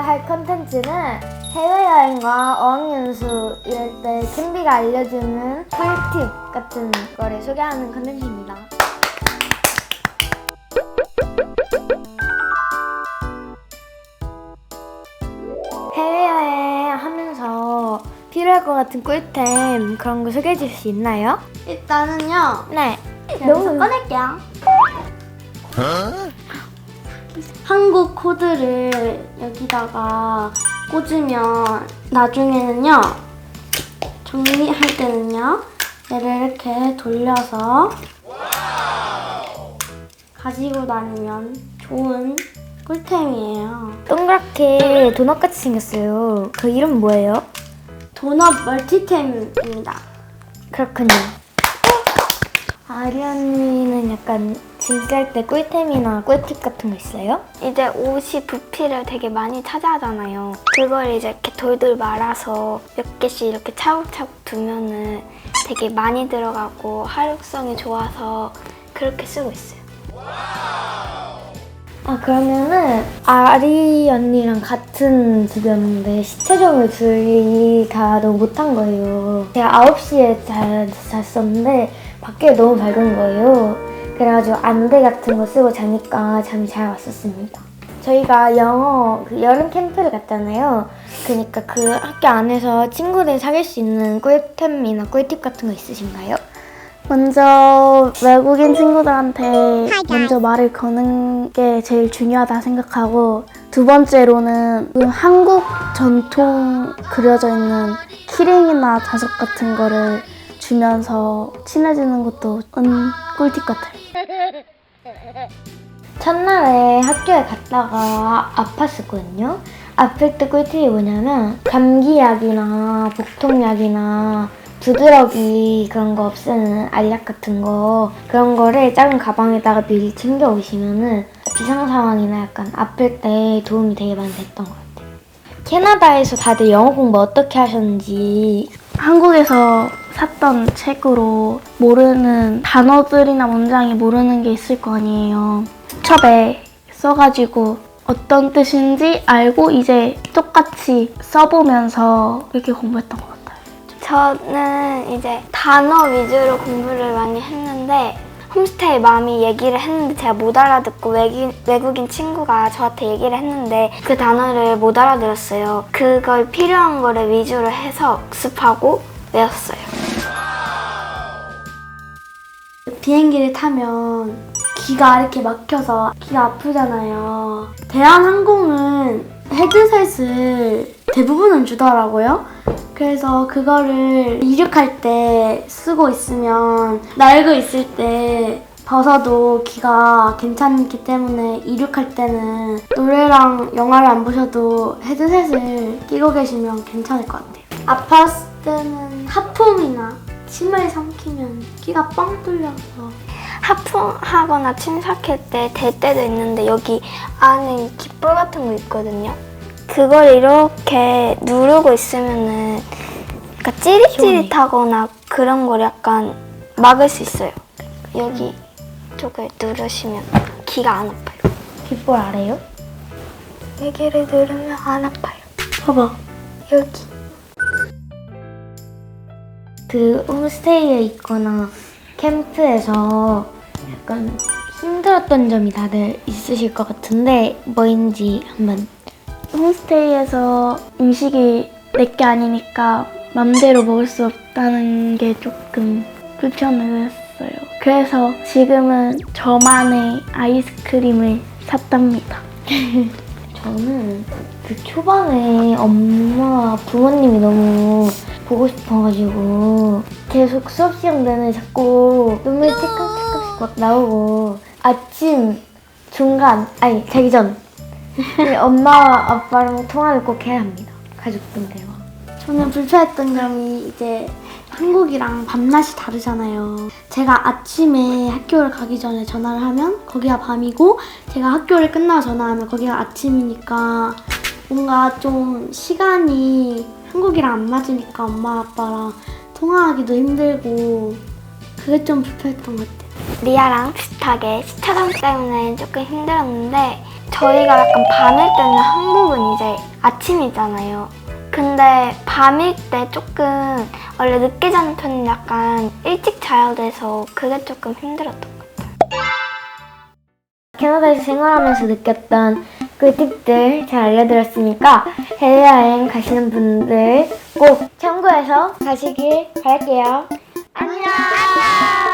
오늘 할 컨텐츠는 해외여행과 어학연수 이럴 때 캔비가 알려주는 꿀팁 같은 거를 소개하는 컨텐츠입니다. 해외여행 하면서 필요할 것 같은 꿀템 그런 거 소개해 줄 수 있나요? 일단은요. 네. 여기서 꺼낼게요. 한국 코드를 여기다가 꽂으면 나중에는요. 정리할 때는요. 얘를 이렇게 돌려서 가지고 다니면 좋은 꿀템이에요. 동그랗게 도넛같이 생겼어요. 그 이름 뭐예요? 도넛 멀티템입니다. 그렇군요. 아리 언니는 약간 짐 쌀 때 꿀템이나 꿀팁 같은 거 있어요? 이제 옷이 부피를 되게 많이 차지하잖아요. 그걸 이제 이렇게 돌돌 말아서 몇 개씩 이렇게 차곡차곡 두면은 되게 많이 들어가고 활용성이 좋아서 그렇게 쓰고 있어요. 아 그러면은 아리 언니랑 같은 집이었는데 둘이 다 너무 못한 거예요. 제가 9시에 잘 잤었는데 밖에 너무 밝은 거예요. 그래가지고 안대 같은 거 쓰고 자니까 잠이 잘 왔었습니다. 저희가 영어 그 여름 캠프를 갔잖아요. 그러니까 그 학교 안에서 친구들 사귈 수 있는 꿀템이나 꿀팁 같은 거 있으신가요? 먼저 외국인 친구들한테 먼저 말을 거는 게 제일 중요하다 생각하고 두 번째로는 그 한국 전통 그려져 있는 키링이나 자석 같은 거를 주면서 친해지는 것도 은 꿀팁 같아요. 첫날에 학교에 갔다가 아팠었거든요. 아플 때 꿀팁이 뭐냐면 감기약이나 복통약이나 부드러기 그런 거 없애는 알약 같은 거 그런 거를 작은 가방에다가 미리 챙겨 오시면은 비상 상황이나 약간 아플 때 도움이 되게 많이 됐던 것 같아요. 캐나다에서 다들 영어 공부 어떻게 하셨는지 한국에서 샀던 책으로 모르는 단어들이나 문장이 모르는 게 있을 거 아니에요. 수첩에 써가지고 어떤 뜻인지 알고 이제 똑같이 써보면서 그렇게 공부했던 것 같아요. 저는 이제 단어 위주로 공부를 많이 했는데 홈스테이 맘이 얘기를 했는데 제가 못 알아듣고 외기, 외국인 친구가 저한테 얘기를 했는데 그 단어를 못 알아들었어요. 그걸 필요한 거를 위주로 해서 복습하고 외웠어요. 비행기를 타면 귀가 이렇게 막혀서 귀가 아프잖아요. 대한항공은 헤드셋을 대부분은 주더라고요. 그래서 그거를 이륙할 때 쓰고 있으면 날고 있을 때 벗어도 귀가 괜찮기 때문에 이륙할 때는 노래랑 영화를 안 보셔도 헤드셋을 끼고 계시면 괜찮을 것 같아요. 아팠을 때는 하품이나 침을 삼키면 귀가 뻥 뚫려서 하품하거나 침 삭힐 때될 때도 있는데 여기 안에 깃볼 같은 거 있거든요. 그걸 이렇게 누르고 있으면은 약간 찌릿찌릿하거나 그런 걸 약간 막을 수 있어요. 여기 쪽을 누르시면 귀가 안 아파요. 귓볼 아래요? 여기를 누르면 안 아파요. 봐봐. 여기. 그 홈스테이에 있거나 캠프에서 약간 힘들었던 점이 다들 있으실 것 같은데 뭐인지 한번 홈스테이에서 음식이 내게 아니니까 맘대로 먹을 수 없다는 게 조금 불편했어요. 그래서 지금은 저만의 아이스크림을 샀답니다. 저는 그 초반에 엄마 부모님이 너무 보고 싶어가지고 계속 수업 시간 내내 자꾸 눈물이 찔끔찔끔씩 막 나오고 아침 중간 아니 자기 전 엄마 아빠랑 통화를 꼭 해야 합니다 가족분들과 저는 불편했던 점이 이제 한국이랑 밤낮이 다르잖아요. 제가 아침에 학교를 가기 전에 전화를 하면 거기가 밤이고 제가 학교를 끝나고 전화하면 거기가 아침이니까 뭔가 좀 시간이 한국이랑 안 맞으니까 엄마 아빠랑 통화하기도 힘들고 그게 좀 불편했던 것 같아요. 리아랑 비슷하게 시차감 때문에 조금 힘들었는데 저희가 약간 밤일 때는 한국은 이제 아침이잖아요. 근데 밤일 때 조금 원래 늦게 자는 편은 약간 일찍 자야 돼서 그게 조금 힘들었던 것 같아요. 캐나다에서 생활하면서 느꼈던 꿀팁들 잘 알려드렸으니까 해외여행 가시는 분들 꼭 참고해서 가시길 바랄게요. 안녕!